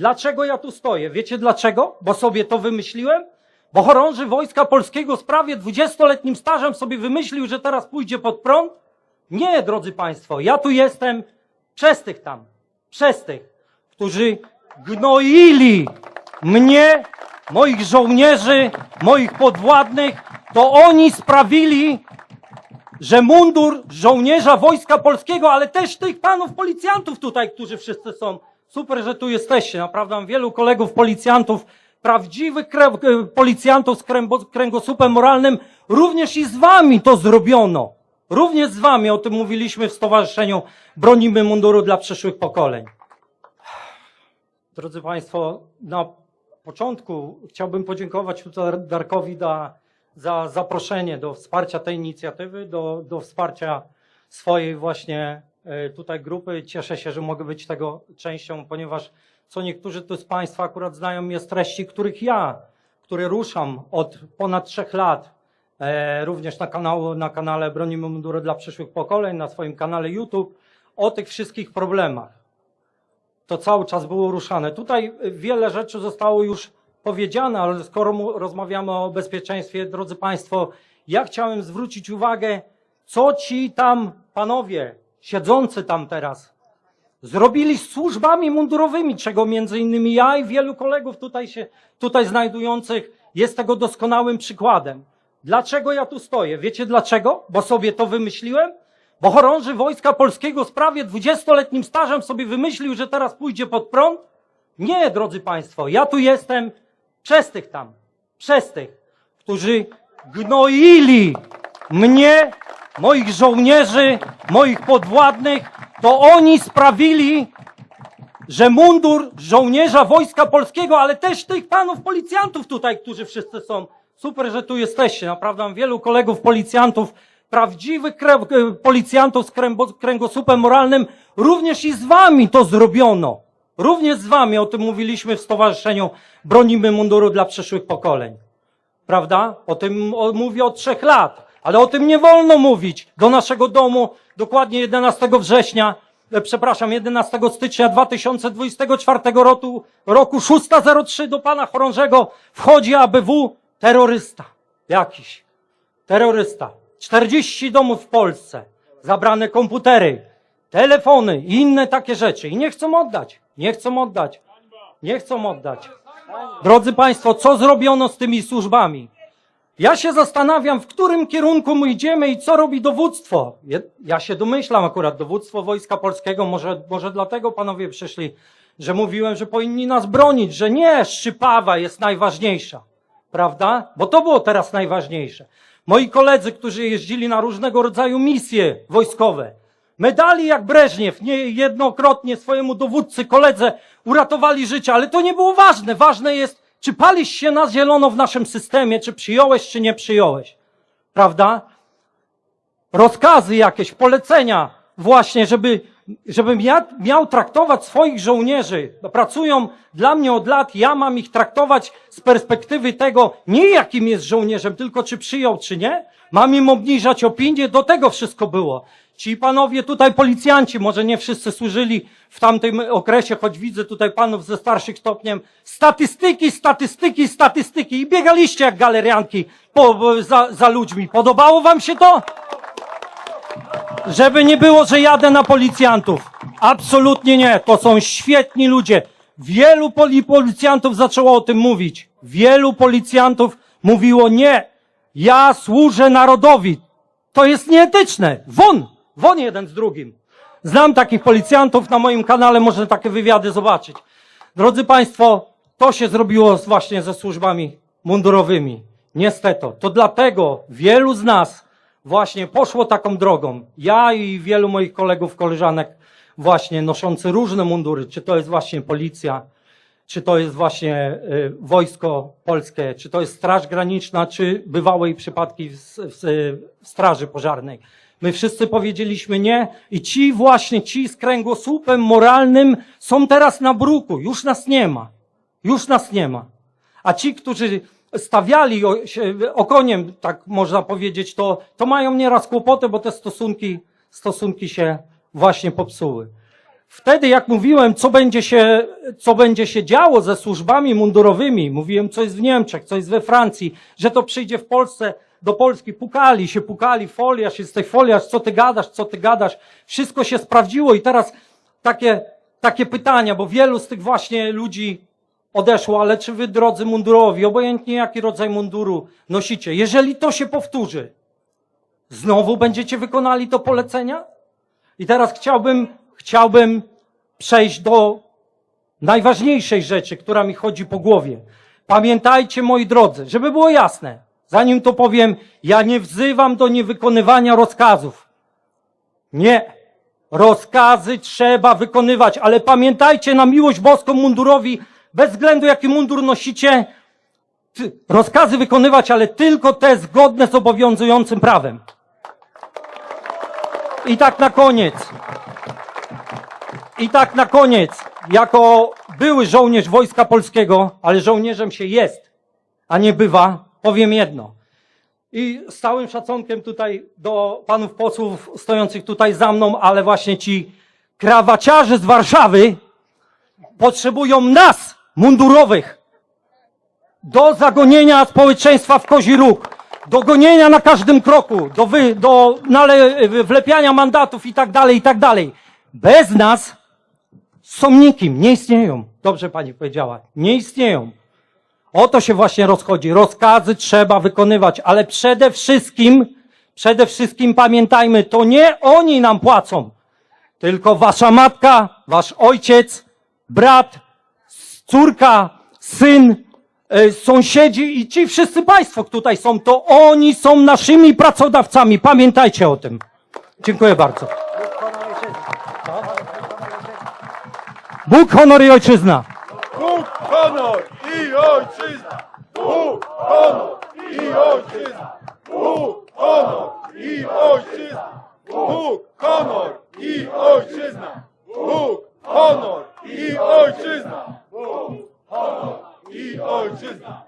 Dlaczego ja tu stoję? Wiecie dlaczego? Bo sobie to wymyśliłem? Bo chorąży Wojska Polskiego z prawie 20-letnim stażem sobie wymyślił, że teraz pójdzie pod prąd? Nie, drodzy Państwo, ja tu jestem przez tych tam, przez tych, którzy gnoili mnie, moich żołnierzy, moich podwładnych, to oni sprawili, że mundur żołnierza Wojska Polskiego, ale też tych panów policjantów tutaj, którzy wszyscy są. Super, że tu jesteście. Naprawdę mam wielu kolegów policjantów, prawdziwych kre- policjantów z kręgosłupem moralnym. Również i z wami to zrobiono. Również z wami, o tym mówiliśmy w Stowarzyszeniu Bronimy Munduru dla przyszłych pokoleń. Drodzy Państwo, na początku chciałbym podziękować tutaj Darkowi da, za zaproszenie do wsparcia tej inicjatywy, do, do wsparcia swojej właśnie e, tutaj grupy. Cieszę się, że mogę być tego częścią, ponieważ co niektórzy tu z Państwa akurat znają z treści, których ja, który ruszam od ponad trzech lat, e, również na, kanału, na kanale Bronimy Mundury dla przyszłych pokoleń, na swoim kanale YouTube, o tych wszystkich problemach to cały czas było ruszane. Tutaj wiele rzeczy zostało już powiedziane, ale skoro rozmawiamy o bezpieczeństwie, drodzy Państwo, ja chciałem zwrócić uwagę, co ci tam panowie siedzący tam teraz zrobili z służbami mundurowymi, czego między innymi ja i wielu kolegów tutaj się, tutaj znajdujących jest tego doskonałym przykładem. Dlaczego ja tu stoję? Wiecie dlaczego? Bo sobie to wymyśliłem? Bo chorąży Wojska Polskiego z prawie 20-letnim stażem sobie wymyślił, że teraz pójdzie pod prąd? Nie, drodzy Państwo, ja tu jestem przez tych tam, przez tych, którzy gnoili mnie, moich żołnierzy, moich podwładnych, to oni sprawili, że mundur żołnierza Wojska Polskiego, ale też tych panów policjantów tutaj, którzy wszyscy są. Super, że tu jesteście. Naprawdę mam wielu kolegów policjantów, prawdziwych kre- policjantów z kręgosłupem moralnym. Również i z wami to zrobiono. Również z wami, o tym mówiliśmy w Stowarzyszeniu Bronimy Munduru dla przyszłych pokoleń. Prawda? O tym mówię od trzech lat, ale o tym nie wolno mówić. Do naszego domu dokładnie 11 września, e, przepraszam, 11 stycznia 2024 roku, roku 6.03 do pana chorążego wchodzi ABW terrorysta. Jakiś. Terrorysta. 40 domów w Polsce. Zabrane komputery, telefony i inne takie rzeczy. I nie chcą oddać. Nie chcą oddać. Nie chcą oddać. Drodzy Państwo, co zrobiono z tymi służbami? Ja się zastanawiam, w którym kierunku my idziemy i co robi dowództwo. Ja się domyślam akurat, dowództwo Wojska Polskiego, może, może dlatego panowie przyszli, że mówiłem, że powinni nas bronić, że nie Szczypawa jest najważniejsza. Prawda? Bo to było teraz najważniejsze. Moi koledzy, którzy jeździli na różnego rodzaju misje wojskowe, medali jak Breżniew, niejednokrotnie swojemu dowódcy, koledze uratowali życie, ale to nie było ważne. Ważne jest, czy palisz się na zielono w naszym systemie, czy przyjąłeś, czy nie przyjąłeś. Prawda? rozkazy jakieś, polecenia właśnie, żeby, żebym ja miał traktować swoich żołnierzy, bo pracują dla mnie od lat, ja mam ich traktować z perspektywy tego, nie jakim jest żołnierzem, tylko czy przyjął, czy nie. Mam im obniżać opinię, do tego wszystko było. Ci panowie tutaj policjanci, może nie wszyscy służyli w tamtym okresie, choć widzę tutaj panów ze starszych stopniem, statystyki, statystyki, statystyki i biegaliście jak galerianki po, za, za ludźmi. Podobało wam się to? Żeby nie było, że jadę na policjantów. Absolutnie nie. To są świetni ludzie. Wielu poli policjantów zaczęło o tym mówić. Wielu policjantów mówiło nie. Ja służę narodowi. To jest nieetyczne. Won! Won jeden z drugim. Znam takich policjantów na moim kanale, można takie wywiady zobaczyć. Drodzy Państwo, to się zrobiło właśnie ze służbami mundurowymi. Niestety. To dlatego wielu z nas właśnie poszło taką drogą. Ja i wielu moich kolegów, koleżanek właśnie noszący różne mundury, czy to jest właśnie policja, czy to jest właśnie y, wojsko polskie, czy to jest Straż Graniczna, czy bywałe przypadki w, w, w Straży Pożarnej. My wszyscy powiedzieliśmy nie i ci właśnie, ci z kręgosłupem moralnym są teraz na bruku. Już nas nie ma. Już nas nie ma. A ci, którzy stawiali okoniem, tak można powiedzieć, to, to mają nieraz kłopoty, bo te stosunki, stosunki się właśnie popsuły. Wtedy jak mówiłem, co będzie się, co będzie się działo ze służbami mundurowymi, mówiłem, co jest w Niemczech, co jest we Francji, że to przyjdzie w Polsce, do Polski, pukali się, pukali, foliarz, jesteś foliarz, co ty gadasz, co ty gadasz. Wszystko się sprawdziło i teraz takie, takie pytania, bo wielu z tych właśnie ludzi odeszło, ale czy wy, drodzy mundurowi, obojętnie jaki rodzaj munduru nosicie, jeżeli to się powtórzy, znowu będziecie wykonali to polecenia? I teraz chciałbym, chciałbym przejść do najważniejszej rzeczy, która mi chodzi po głowie. Pamiętajcie, moi drodzy, żeby było jasne, zanim to powiem, ja nie wzywam do niewykonywania rozkazów. Nie. Rozkazy trzeba wykonywać, ale pamiętajcie na miłość boską mundurowi, bez względu jaki mundur nosicie, rozkazy wykonywać, ale tylko te zgodne z obowiązującym prawem. I tak na koniec. I tak na koniec, jako były żołnierz Wojska Polskiego, ale żołnierzem się jest, a nie bywa, powiem jedno. I z całym szacunkiem tutaj do panów posłów stojących tutaj za mną, ale właśnie ci krawaciarze z Warszawy potrzebują nas, mundurowych, do zagonienia społeczeństwa w kozi róg, do gonienia na każdym kroku, do, wy, do nale, wlepiania mandatów i tak dalej, i tak dalej. Bez nas są nikim, nie istnieją. Dobrze pani powiedziała, nie istnieją. O to się właśnie rozchodzi. Rozkazy trzeba wykonywać, ale przede wszystkim, przede wszystkim pamiętajmy, to nie oni nam płacą, tylko wasza matka, wasz ojciec, brat, córka, syn, e, sąsiedzi i ci wszyscy państwo, tutaj są, to oni są naszymi pracodawcami. Pamiętajcie o tym. Dziękuję bardzo. Bóg, honor i ojczyzna. Bóg, honor i ojczyzna! Bóg, honor i ojczyzna! Bóg, honor i ojczyzna! Bóg, honor i ojczyzna! Bóg, honor i ojczyzna! Bóg, honor i ojczyzna!